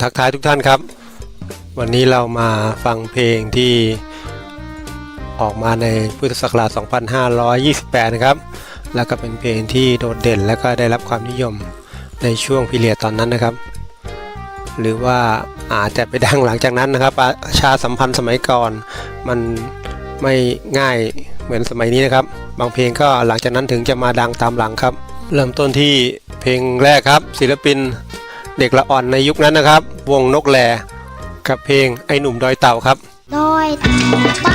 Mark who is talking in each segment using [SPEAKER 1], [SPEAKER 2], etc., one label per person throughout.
[SPEAKER 1] ทักทายทุกท่านครับ วันนี้เรามาฟังเพลงที่ออกมาในพุทธศักราช 2528 นะครับ แล้วก็เป็นเพลงที่โดดเด่นและก็ได้รับความนิยมในช่วงพิเรียตอนนั้นนะครับ หรือว่าอาจจะไปดังหลังจากนั้นนะครับประชาสัมพันธ์สมัยก่อนมันไม่ง่ายเหมือนสมัยนี้นะครับ บางเพลงก็หลังจากนั้นถึงจะมาดังตามหลังครับ เริ่มต้นที่เพลงแรกครับ ศิลปิน เด็กละอ่อนในยุคนั้นนะครับ วงนกแหลกับเพลงไอหนุ่มดอยเต่าครับ
[SPEAKER 2] ดอยเต่า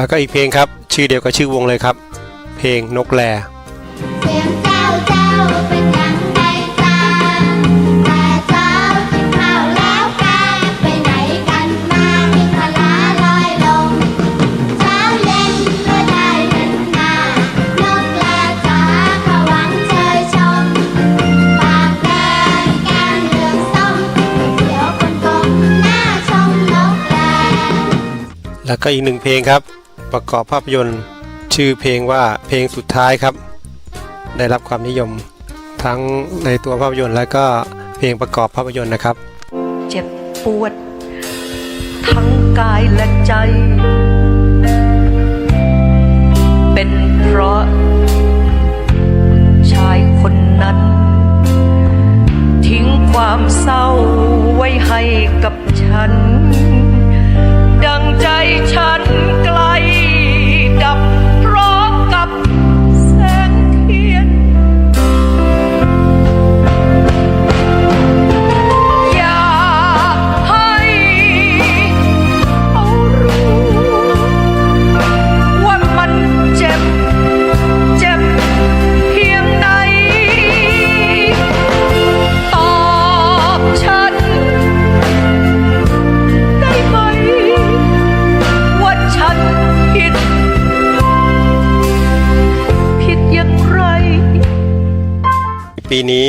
[SPEAKER 2] แล้วก็อีกเพลง
[SPEAKER 1] ครับ ชื่อเดียวกับชื่อวงเลยครับ เพลงนกแล
[SPEAKER 2] เสียงเจ้าเจ้าเป็นยังไงจ้าแต่แล้วก็อีกหนึ่งเพ
[SPEAKER 1] ลงครับ ประกอบภาพยนตร์ ชื่อเพลงว่าเพลงสุดท้ายครับ ได้รับความนิยมทั้งในตัวภาพยนตร์และก็เพลงประกอบภาพยนตร์นะครับ
[SPEAKER 3] เจ็บปวด ทั้งกายและใจ เป็นเพราะ ชายคนนั้น ทิ้งความเศร้าไว้ให้กับฉัน
[SPEAKER 1] ปีนี้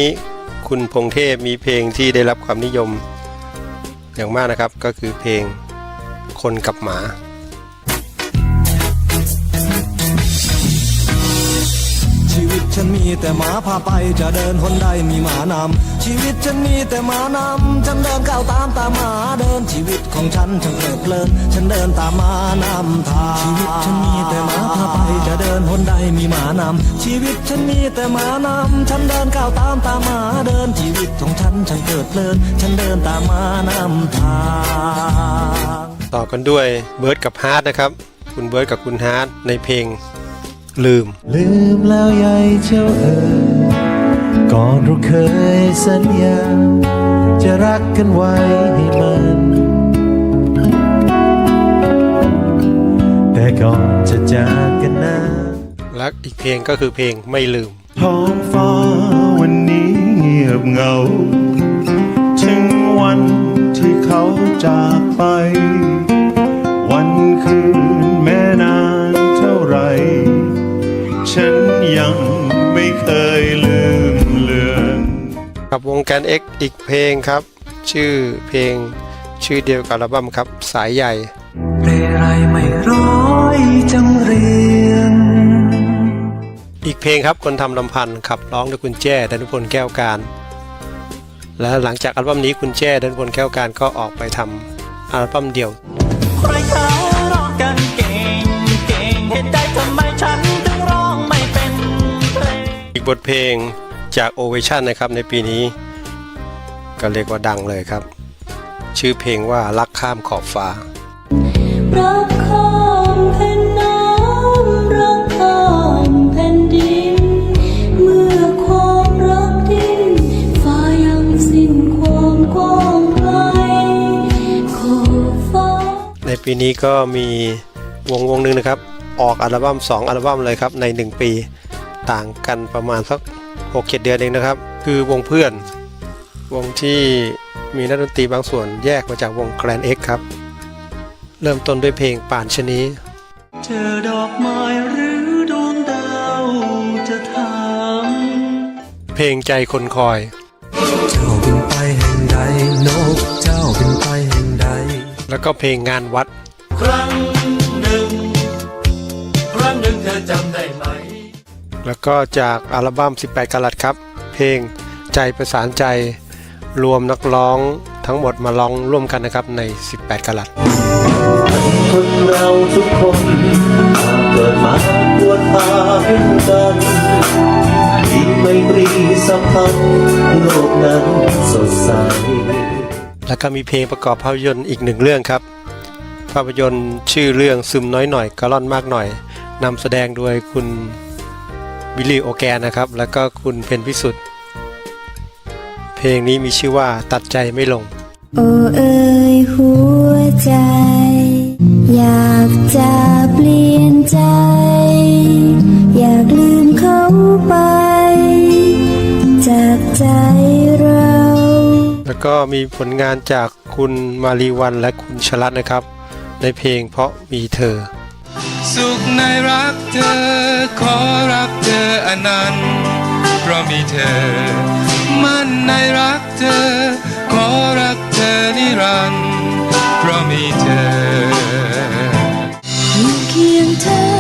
[SPEAKER 1] คุณพงเทพมีเพลงที่ได้รับความนิยมอย่างมากนะครับก็คือเพลงคนกับหมา
[SPEAKER 4] ชีวิตฉันมีแต่หมาพาไปจะเดินคนใดมีหมานำ ชีวิตฉันมีแต่หมานำฉันเดินก้าวตามตามหมาเดินชีวิตของฉันช่างเพลิดเพลินฉันเดินตามหมานำทางชีวิตฉันมีแต่หมาพาไปจะเดินหนใดมีหมานำชีวิตฉันมีแต่หมานำฉันเดินก้าวตามตามหมาเดินชีวิตของฉันช่างเพลิดเพลินฉันเดินตามหมานำทาง
[SPEAKER 1] ต่อกันด้วยเบิร์ดกับฮาร์ดนะครับ คุณเบิร์ดกับคุณฮาร์ดในเพลงลืม
[SPEAKER 5] ลืมแล้วยายเจ้าเอ๋ย ก่อนเราเคยสัญญา จะรักกันไว้ให้มัน แต่ก่อนจะจากกันนะ
[SPEAKER 1] และอีกเพลงก็คือเพลงไม่ลืม
[SPEAKER 5] ท้องฟ้าวันนี้เงียบเหงา ถึงวันที่เขาจากไป
[SPEAKER 1] กับวงการ X อีกเพลงครับ ชื่อเพลงชื่อเดียวกับอัลบั้มครับ สายใหญ่
[SPEAKER 4] เรไรไม่ร้อยจังเรียน
[SPEAKER 1] อีกเพลงครับคนทำลำพันธ์ขับร้องโดยคุณแจ้ดนุพลแก้วการ และหลังจากอัลบั้มนี้คุณแจ้ดนุพลแก้วการก็ออกไปทำอัลบั้มเดี่ยว
[SPEAKER 6] ใครเขาร้องกันเก่งเก่งเหตุใดทำไมฉันถึงร้องไม่เป็นเพลง
[SPEAKER 1] อีกบทเพลงจากโอเวชั่นนะครับในปีนี้ ก็เรียกว่าดังเลยครับ ชื่อเพลงว่ารักข้ามขอบฟ้า
[SPEAKER 7] รักข้ามแผ่นน้ำรักข้ามแผ่นดิน เมื่อความรักดินฟ้ายังสิ้นความกว้างไกลขอฟ้า ใน
[SPEAKER 1] ปีนี้ก็มีวงวงหนึ่งนะครับ ออกอัลบั้ม2อัลบั้มเลยครับใน 1 ปี ต่างกันประมาณสัก6-7เดือนเองนะครับ คือวงเพื่อน วงที่มีนักดนตรีบางส่วนแยกมาจากวง Grand X ครับ เริ่มต้นด้วยเพลงป่านชะนี้
[SPEAKER 8] เจอดอกไม้หรือดวงดาวจะถาม
[SPEAKER 1] เพลงใจคนคอย
[SPEAKER 9] เจ้าเป็นไปแห่งใดนกเจ้าเป็นไปแห่งใด
[SPEAKER 1] แล้วก็เพลงงานวัด
[SPEAKER 8] ครั้งหนึ่ง ครั้งหนึ่งเธอจำได้ไหม
[SPEAKER 1] แล้วก็จากอัลบั้ม 18กะลัดครับ เพลงใจประสานใจ รวมนักร้องทั้งหมดมาร้องร่วมกันนะครับใน 18กะลัด
[SPEAKER 10] คนเราทุกคนเกิดมาปวดพาให้กันมีไมตรีสัมพันธ์โลกนั้นสดใส
[SPEAKER 1] แล้วก็มีเพลงประกอบภาพยนตร์อีกหนึ่งเรื่องครับ ภาพยนตร์ชื่อเรื่องซึมน้อยหน่อยกะล่อนมากหน่อยนำแสดงโดยคุณวิลลี่โอแกนนะครับ แล้วก็คุณเพนพิสุทธิ์ เพลงนี้มีชื่อว่าตัดใจไม่ลง
[SPEAKER 11] โอ้เอ่ยหัวใจ อยากจะเปลี่ยนใจ อยากลืมเขาไป จากใจเรา
[SPEAKER 1] แล้วก็มีผลงานจากคุณมารีวันและคุณชลัดนะครับ ในเพลงเพราะมีเธอ
[SPEAKER 12] สุขในรักเธอ ขอรักเธออนันต์ เพราะมีเธอ มั่นในรักเธอ ขอรักเธอนิรันดร์เพราะมีเธอ
[SPEAKER 11] อยู่เคียงเธอ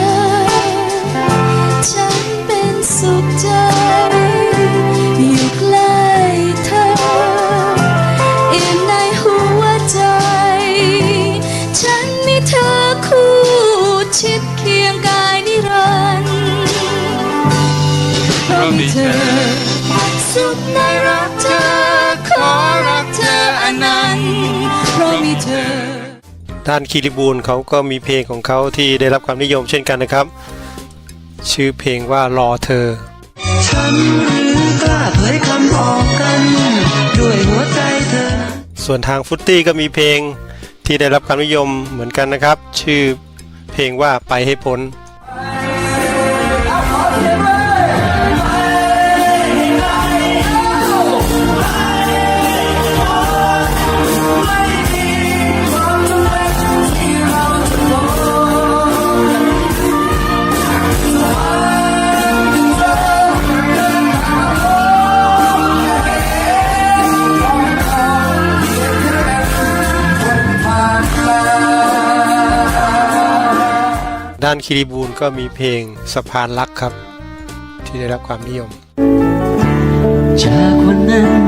[SPEAKER 11] สุขในรักเธอ ขอรักเธออนันเพราะมีเธอ
[SPEAKER 1] ด้านคีริบูลเขาก็มีเพลงของเขาที่ได้รับความนิยมเช่นกันนะครับ ชื่อเพลงว่ารอเธอ
[SPEAKER 9] ฉันหรือกล้าเผยคำออกกัน ด้วยหัวใจเธอ
[SPEAKER 1] ส่วนทางฟุตตี้ก็มีเพลงที่ได้รับความนิยมเหมือนกันนะครับ ชื่อเพลงว่าไปให้พ้น ด้านคีริบูลก็มีเพลงสะพานรักครับ ที่ได้รับความนิยม
[SPEAKER 8] จากวันนั้น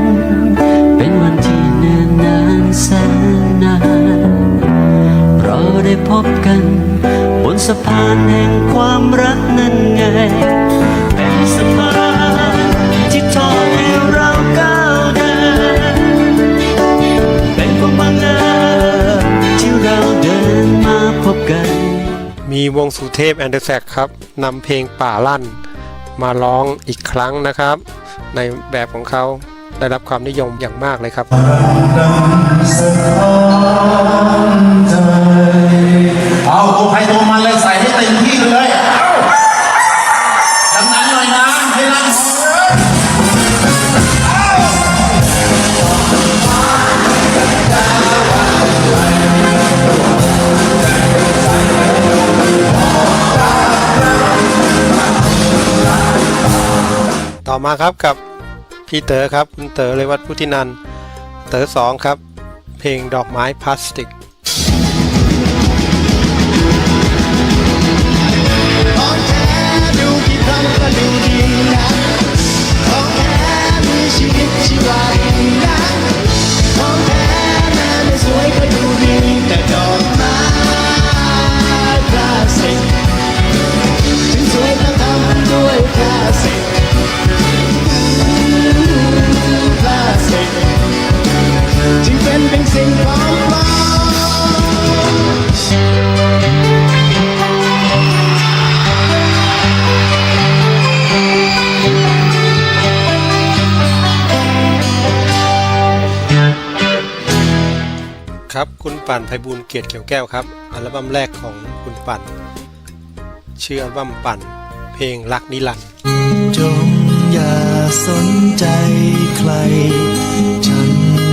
[SPEAKER 8] เป็นวันที่เนิ่นนานแสนนานเราได้พบกัน บนสะพานแห่งความรักนั่นไง เป็นสะพานที่ทอดให้เราก้าวเดินเป็นความบังเอิญที่เราเดินมาพบกัน
[SPEAKER 1] มีวงสุเทพแอนเดอร์แซกครับนำเพลงป่าลั่น มาร้องอีกครั้งนะครับ ในแบบของเขาได้รับความนิยมอย่างมากเลยครับ
[SPEAKER 13] เอาตัวใครตัวมันเลยใส่ให้เต็มที่เลย
[SPEAKER 1] มาครับกับพี่เต๋อครับคุณเต๋อเลยวัดพุทธินันเต๋อสองครับ เพลงดอกไม้พลาสติก
[SPEAKER 14] ของแท้ดูกี่ครั้งก็ดูดีนะของแท้มีชีวิตชีวา ปั่น
[SPEAKER 1] ไพบูลเกียรติเขียวแก้วครับอัลบั้มแรกของคุณปั่น ชื่ออัลบั้มปั่น เพลงรักนิรันดร์
[SPEAKER 10] จงอย่าสนใจใคร ฉัน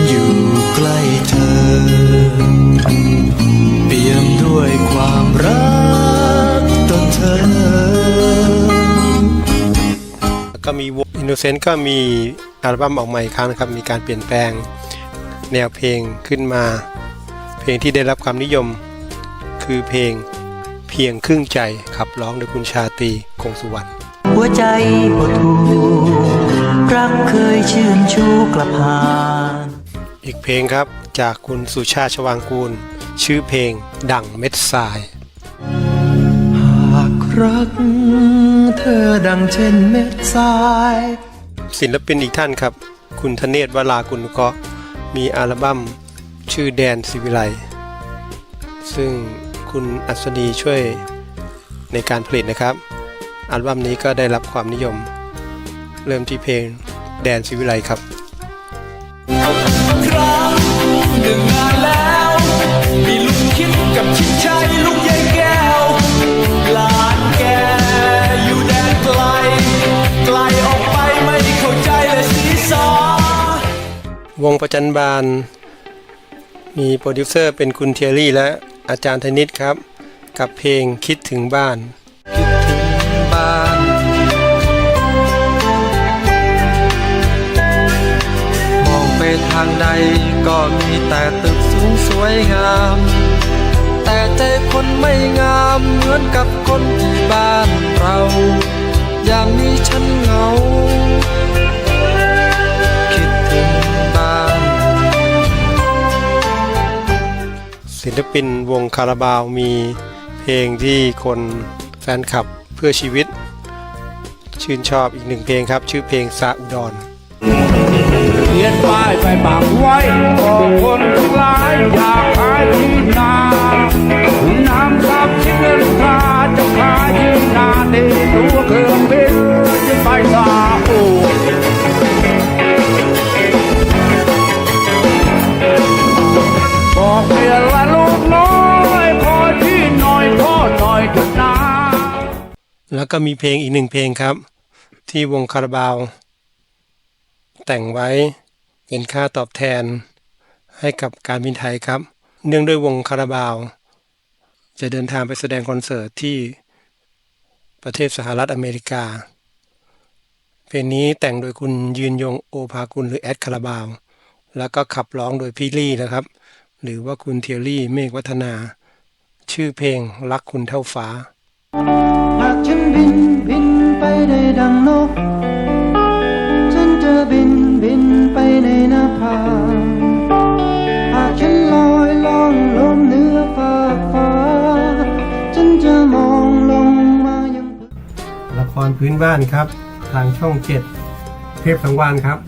[SPEAKER 10] อยู่ใกล้เธอ เปี่ยมด้วยความรักต่อเธอ
[SPEAKER 1] ก็มีวง Innocent ก็มีอัลบั้มออกมาอีกครั้งนะครับ มีการเปลี่ยนแปลงแนวเพลงขึ้นมา ลงที่ได้รับความนิยม คือเพลงเพียงครึ่งใจขับร้องโดยคุณชาตรีคงสุวรรณ
[SPEAKER 8] หัวใจบ่ถูกรักเคยชื่นชูกลับหาน
[SPEAKER 1] อีกเพลงครับจากคุณสุชาติชวางกูล ชื่อเพลงดั่งเม็ดทราย
[SPEAKER 10] หากรักเธอดังเช่นเม็ดทราย
[SPEAKER 1] ศิลปินอีกท่านครับ คุณธเนศวรากุลเกาะมีอัลบั้ม ชื่อแดนสิวิไลซึ่งคุณอัศดีช่วยในการผลิตนะครับ อัลบั้มนี้ก็ได้รับความนิยม เริ่มที่เพลงแดนสิวิไลครับ
[SPEAKER 10] ครั้งหนึ่งนานแล้วมีลุงคิดกับชิดชัยลุงยายแก้วหลานแกอยู่แดนไกล ไกลออกไปไม่เข้าใจเลยสีสอ
[SPEAKER 1] วงประจันบาน มีโปรดิวเซอร์เป็นคุณเทียรี่และอาจารย์ธนิตครับ กับเพลงคิดถึงบ้าน
[SPEAKER 12] คิดถึงบ้านมองไปทางใดก็มีแต่ตึกสูงสวยงาม แต่ใจคนไม่งามเหมือนกับคนที่บ้านเราอย่างนี้ฉันเหงา
[SPEAKER 1] ลปินวงคาราบาวมีเพลงที่คนแฟนคลับเพื่อชีวิต ชื่นชอบอีกหนึ่งเพลงครับ ชื่อเพลงซาอุดร
[SPEAKER 15] เขียนป้ายไปบังไว้บอกคนทั้งหลายอยากขายที่นาน้ำซับที่เงินคาจะขายที่นาดีตัวเครื่ แล้
[SPEAKER 1] วก็มีเพลงอีกหนึ่งเพลงครับ ที่วงคาราบาว แต่งไว้เป็นค่าตอบแทน ให้กับการบินไทยครับ เนื่องด้วยวงคาราบาว จะเดินทางไปแสดงคอนเสิร์ตที่ประเทศสหรัฐอเมริกา เพลงนี้แต่งโดยคุณยืนยงโอภากุลหรือแอดคาราบาว แล้วก็ขับร้องโดยพี่ลี่นะครับ หรือว่าคุณเทียรี่เมฆวัฒนา ชื่อเพลงรักคุณเท่าฟ้า
[SPEAKER 16] หาก ฉันบินบินไปได้ดังนก ฉันจะบินบินไปในหน้าผาหากฉันลอยล่องลมเหนือฟ้าฟ้า ฉันจะมองลงมายัง
[SPEAKER 1] ละครพื้นบ้านครับ ทางช่องเจ็ดเทพสังวานครับ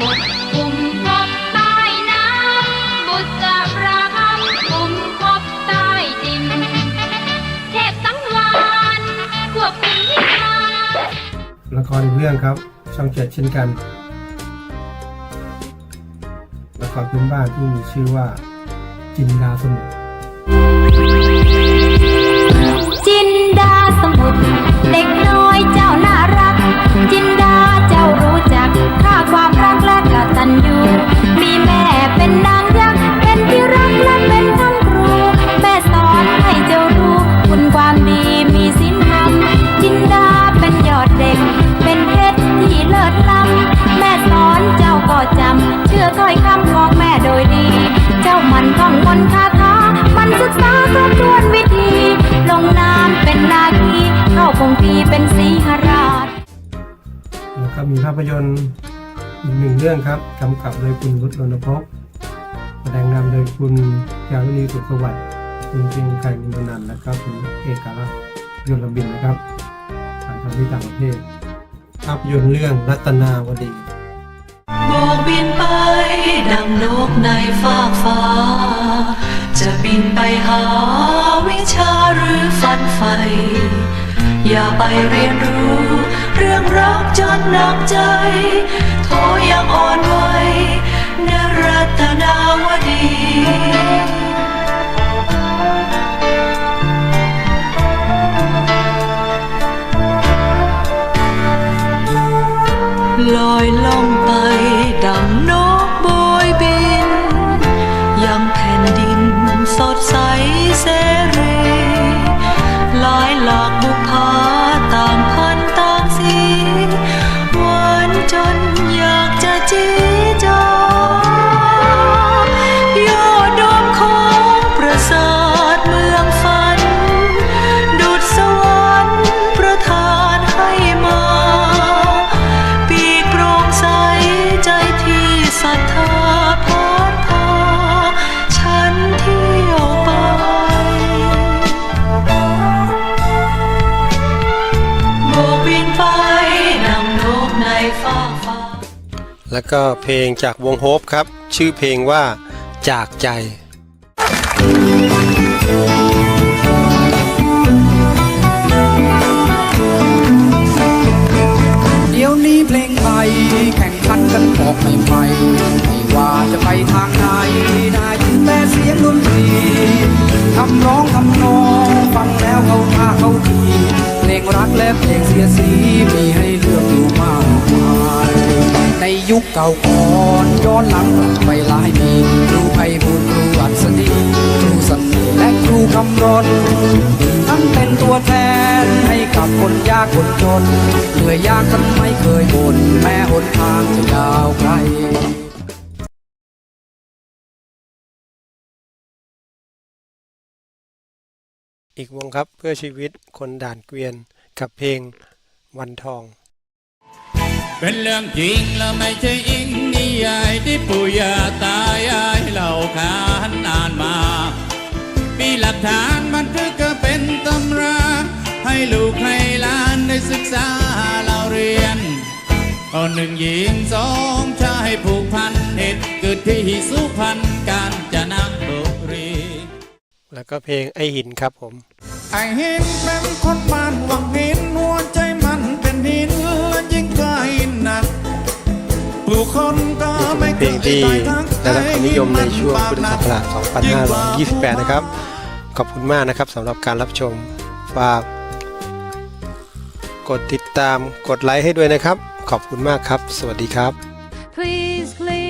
[SPEAKER 17] มรกตคุมพบใต้น้ำบุษราคำคุมพบใต้ดิน เทพสังวานพวกคุณวิมาน
[SPEAKER 1] ละครอีกเรื่องครับ ช่องเจ็ดเช่นกัน ละครพื้นบ้านที่มีชื่อว่า จินดาสมุทร
[SPEAKER 7] จินดาสมุทรเด็กน้อยเจ้าน่ารัก จินดาเจ้ารู้จัก ค่าความรักและกตัญญูมีแม่เป็นนางยักษ์เป็นที่ รื่องครับ
[SPEAKER 1] กำกับโดยคุณรุตรณพแสดงนำโดยคุณยาวินีสุขสวัสดิ์คุณเพียงไก่บุญนันและก็คุณเอกลักษณ์ยนต์รบินนะครับถ่ายทำที่ต่างประเทศ ภาพยนตร์เรื่องรัตนาวดี
[SPEAKER 6] โบกบินไปดังนกในฟากฟ้า จะบินไปหาวิชาหรือฝันใฝ่อย่าไปเรียนรู้ เรื่องรักจนหนักใจ โทยังอ่อนไหวนรัตนาวดีลอยล่องไปดังน แล้วก็เพ
[SPEAKER 1] ลงจากวงโฮปครับ ชื่อเพลงว่าจากใจ
[SPEAKER 18] เดี๋ยวนี้เพลงไทยแข่งขันกันออกใหม่ๆไม่ว่าจะไปทางไหนได้ยินแต่เสียงดนตรีคำร้องคำนองฟังแล้วเขาท่าเขาทีเพลงรักและเพลงเสียสี ในยุคเก่าก่อนย้อนหลังกลับไปหลายปีครูไพบูลครูอัศดีครูสันนิและครูคำรณทั้งเป็นตัวแทนให้กับคนยากคนจนเหนื่อยยากกันไม่เคยบ่นแม้หนทางจะยาวไกล
[SPEAKER 1] อีกวงครับเพื่อชีวิตคนด่านเกวียนกับเพลงวันทอง
[SPEAKER 12] เป็นเรื่องจริงและไม่ใช่อิงนิยายที่ปู่ย่าตายายเราขานนานมา มีหลักฐานมันคือก็เป็นตำรา ให้ลูกให้หลานได้ศึกษาเราเรียนเอาหนึ่งหญิงสองชายผูกพันเหตุเกิดที่สุพรรณการจะนบุรี
[SPEAKER 1] แล้วก็เพลงไอหินครับผม
[SPEAKER 12] ไอหินเป็นคนบ้านวังหินหัวใจ
[SPEAKER 1] เป็นเพลงที่ได้รับความนิยมในช่วงพุทธศักราช 2528 นะครับ ขอบคุณมากนะครับสำหรับการรับชม ฝาก กดติดตาม กดไลค์ให้ด้วยนะครับ ขอบคุณมากครับ สวัสดีครับ
[SPEAKER 7] Please, please.